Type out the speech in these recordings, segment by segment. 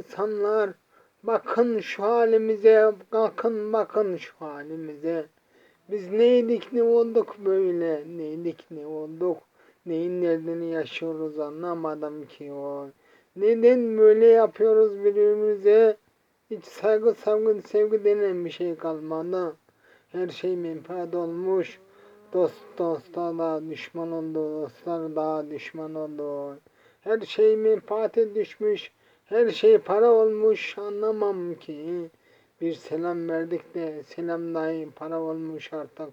insanlar bakın şu halimize, bakın bakın şu halimize. Biz neydik ne olduk böyle, neydik ne olduk, neyin derdini yaşıyoruz anlamadım ki o. Neden böyle yapıyoruz birbirimize? Hiç saygı, sevgi, sevgi denen bir şey kalmadı. Her şey menfaat olmuş. Dost dosta da düşman oldu, dostlar da düşman oldu. Her şey menfaate düşmüş, her şey para olmuş anlamam ki. Bir selam verdik de selam dahi para olmuş artık.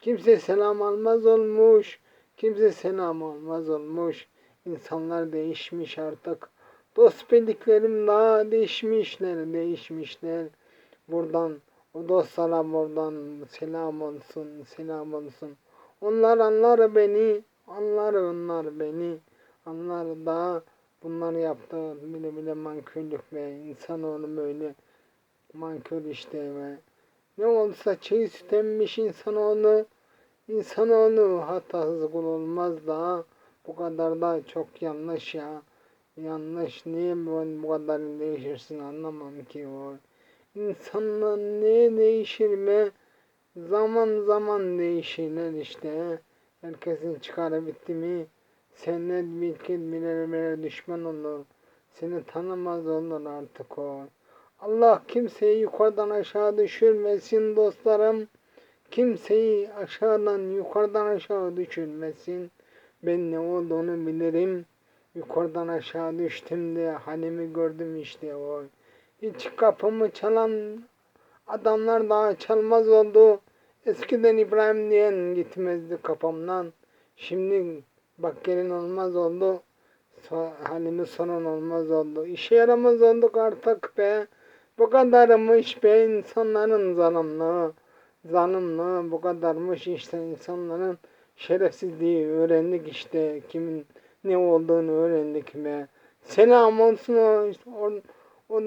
Kimse selam almaz olmuş, kimse selam almaz olmuş. İnsanlar değişmiş artık. Dost bildiklerim daha değişmişler, değişmişler. Buradan o dostlara buradan selam olsun, selam olsun. Onlar anlar beni, anlar onlar beni. Anlar da bunlar yaptı. Bile bile mankörlük ve insanoğlu böyle mankör işte ve ne olsa çiğ süt emmiş insanoğlu insanoğlu hatasız kul olmaz da bu kadar da çok yanlış ya. Yanlış niye bu, bu kadar değişirsin anlamam ki o. İnsanlar ne değişir mi zaman zaman değişirler işte. Herkesin çıkarı bitti mi Senden bilkin birer birer düşman olur. Seni tanımaz olur artık o. Allah kimseyi yukarıdan aşağı düşürmesin dostlarım. Kimseyi aşağıdan yukarıdan aşağı düşürmesin. Ben ne olduğunu bilirim. Yukarıdan aşağı düştüm de halimi gördüm işte o. Hiç kapımı çalan adamlar daha çalmaz oldu. Eskiden İbrahim diyen gitmezdi kapımdan. Şimdi Bak gelin olmaz oldu. So halimiz sorun olmaz oldu. İşe yaramaz olduk artık be. Bu kadarmış be insanların zalimliği. Zalimliği bu kadarmış işte insanların şerefsizliği öğrendik işte. Kimin ne olduğunu öğrendik be. Selam olsun o, o, o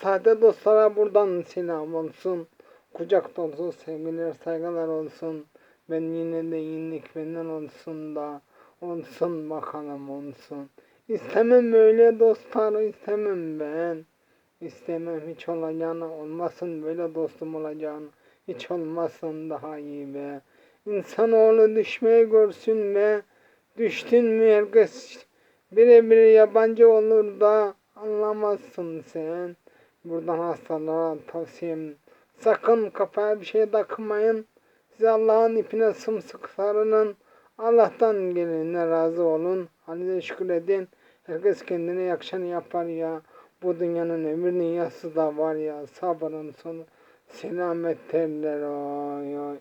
sahte dostlara buradan selam olsun. Kucak dolusu sevgiler saygılar olsun. Ben yine de yenilik benden olsun da. Olsun bakalım olsun. İstemem böyle dostlar istemem ben. İstemem hiç olacağını olmasın böyle dostum olacağını. Hiç olmasın daha iyi be. İnsanoğlu düşmeye görsün be. Düştün mü herkes birebir yabancı olur da anlamazsın sen. Buradan hastalara tavsiyem sakın kafaya bir şey takmayın. Size Allah'ın ipine sımsıkı sarının. Allah'tan gelenine razı olun. Halinize şükür edin. Herkes kendine yakışanı yapar ya. Bu dünyanın ömür dünyası da var ya. Sabrın sonu selamet derler. Oy oy.